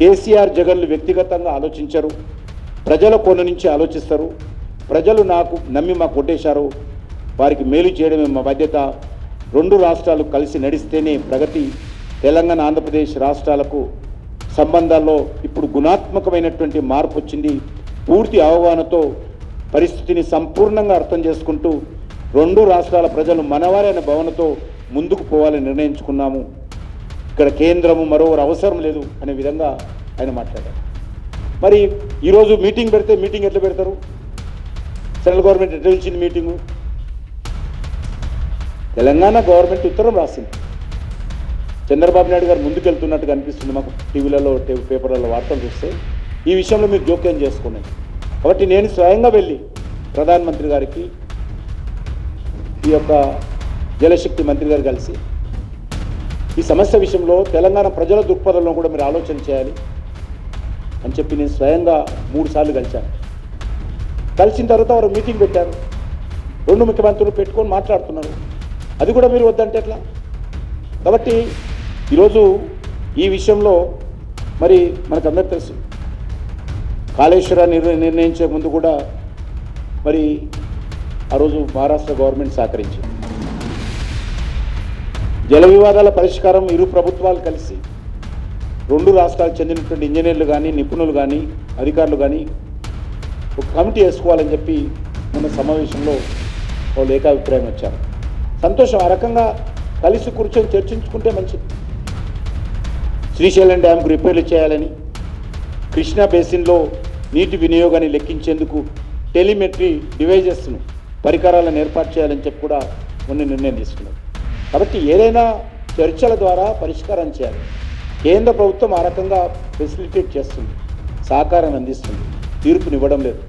కేసీఆర్ జగన్లు వ్యక్తిగతంగా ఆలోచించరు. ప్రజల కోణ నుంచి ఆలోచిస్తారు. ప్రజలు నాకు నమ్మి మాకు కొట్టేశారు. వారికి మేలు చేయడమే మా బాధ్యత. రెండు రాష్ట్రాలు కలిసి నడిస్తేనే ప్రగతి. తెలంగాణ ఆంధ్రప్రదేశ్ రాష్ట్రాలకు సంబంధాల్లో ఇప్పుడు గుణాత్మకమైనటువంటి మార్పు వచ్చింది. పూర్తి అవగాహనతో పరిస్థితిని సంపూర్ణంగా అర్థం చేసుకుంటూ రెండు రాష్ట్రాల ప్రజలు మనవారి అనే భవనతో ముందుకు పోవాలని నిర్ణయించుకున్నాము. ఇక్కడ కేంద్రము మరోవరు అవసరం లేదు అనే విధంగా ఆయన మాట్లాడారు. మరి ఈరోజు మీటింగ్ పెడితే మీటింగ్ ఎట్లా పెడతారు? సెంట్రల్ గవర్నమెంట్ ఎట్లా ఇచ్చింది మీటింగు? తెలంగాణ గవర్నమెంట్ ఉత్తరం రాసింది. చంద్రబాబు నాయుడు గారు ముందుకెళ్తున్నట్టుగా అనిపిస్తుంది మాకు టీవీలలో పేపర్లలో వార్తలు చూస్తే. ఈ విషయంలో మీరు జోక్యం చేసుకున్నాయి కాబట్టి నేను స్వయంగా వెళ్ళి ప్రధానమంత్రి గారికి ఈ యొక్క జలశక్తి మంత్రి గారు కలిసి ఈ సమస్య విషయంలో తెలంగాణ ప్రజల దృక్పథంలో కూడా మీరు ఆలోచన చేయాలి అని చెప్పి నేను స్వయంగా మూడు సార్లు కలిశాను. కలిసిన తర్వాత వారు మీటింగ్ పెట్టారు. రెండు ముఖ్యమంత్రులు పెట్టుకొని మాట్లాడుతున్నారు. అది కూడా మీరు వద్దంటే ఎట్లా? కాబట్టి ఈరోజు ఈ విషయంలో మరి మనకందరూ తెలుసు. కాళేశ్వర నిర్ణయించే ముందు కూడా మరి ఆ రోజు మహారాష్ట్ర గవర్నమెంట్ సహకరించింది. జల వివాదాల పరిష్కారం ఇరు ప్రభుత్వాలు కలిసి రెండు రాష్ట్రాలకు చెందినటువంటి ఇంజనీర్లు కానీ నిపుణులు కానీ అధికారులు కానీ ఒక కమిటీ వేసుకోవాలని చెప్పి మన సమావేశంలో వాళ్ళు ఏకాభిప్రాయం వచ్చారు. సంతోషం. ఆ రకంగా కలిసి కూర్చొని చర్చించుకుంటే మంచిది. శ్రీశైలం డ్యామ్కు రిపేర్లు చేయాలని కృష్ణా బేసిన్లో నీటి వినియోగాన్ని లెక్కించేందుకు టెలిమెట్రీ డివైజెస్ను పరికరాలను ఏర్పాటు చేయాలని చెప్పి కూడా మొన్న నిర్ణయం తీసుకున్నారు. కాబట్టి ఏదైనా చర్చల ద్వారా పరిష్కారం చేయాలి. కేంద్ర ప్రభుత్వం ఆ రకంగా ఫెసిలిటేట్ చేస్తుంది సహకారాన్ని అందిస్తుంది తీర్పునివ్వడం లేదు.